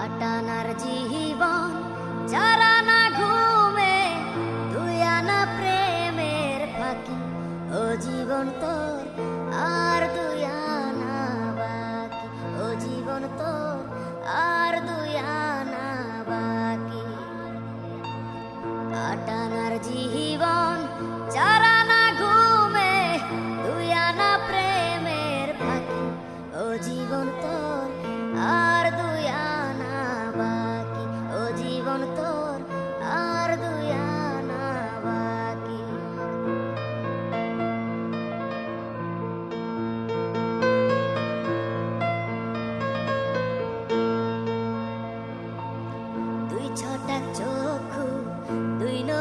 আটানার জীবন, যারা না ঘুমে দুই আনা প্রেমের ফাঁকি। ও জীবন তোর, আর দুই আনা বাকি। ও জীবন তোর, আর দুই আনা বাকি। কাটানার জীবন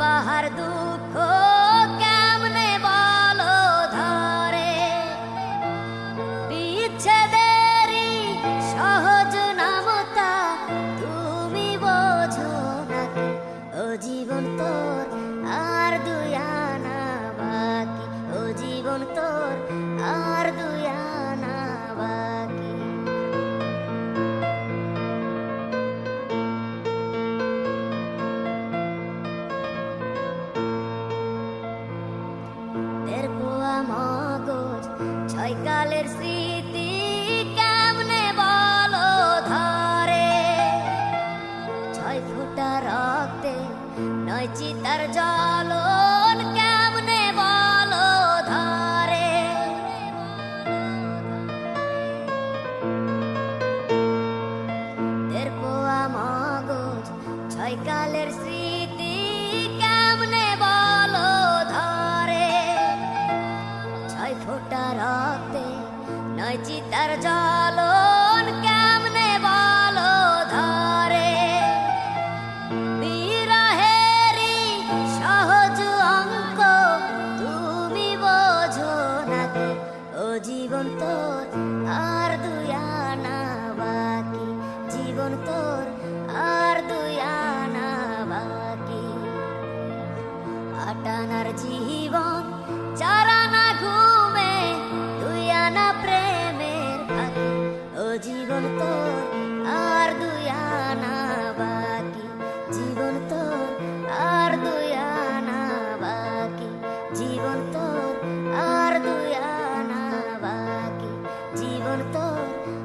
পাহাড় দুঃখ কেমনে বলো ধরে? বিচ্ছেদেরই সহজ নামতা তুমি বোঝো না ও জীবন তোর নয় চিতার জলন কেমনে বলো ধরে? এর পোয়া মগজ ছয় কালের স্মৃতি জীবন তোর, আর দুই আনা বাকি। জীবন তোর, আর দুই আনা বাকি। আটানার জীবন চারানা ঘুমে, দুই আনা প্রেমের আগে ও জীবন তোর, আর দুই আনা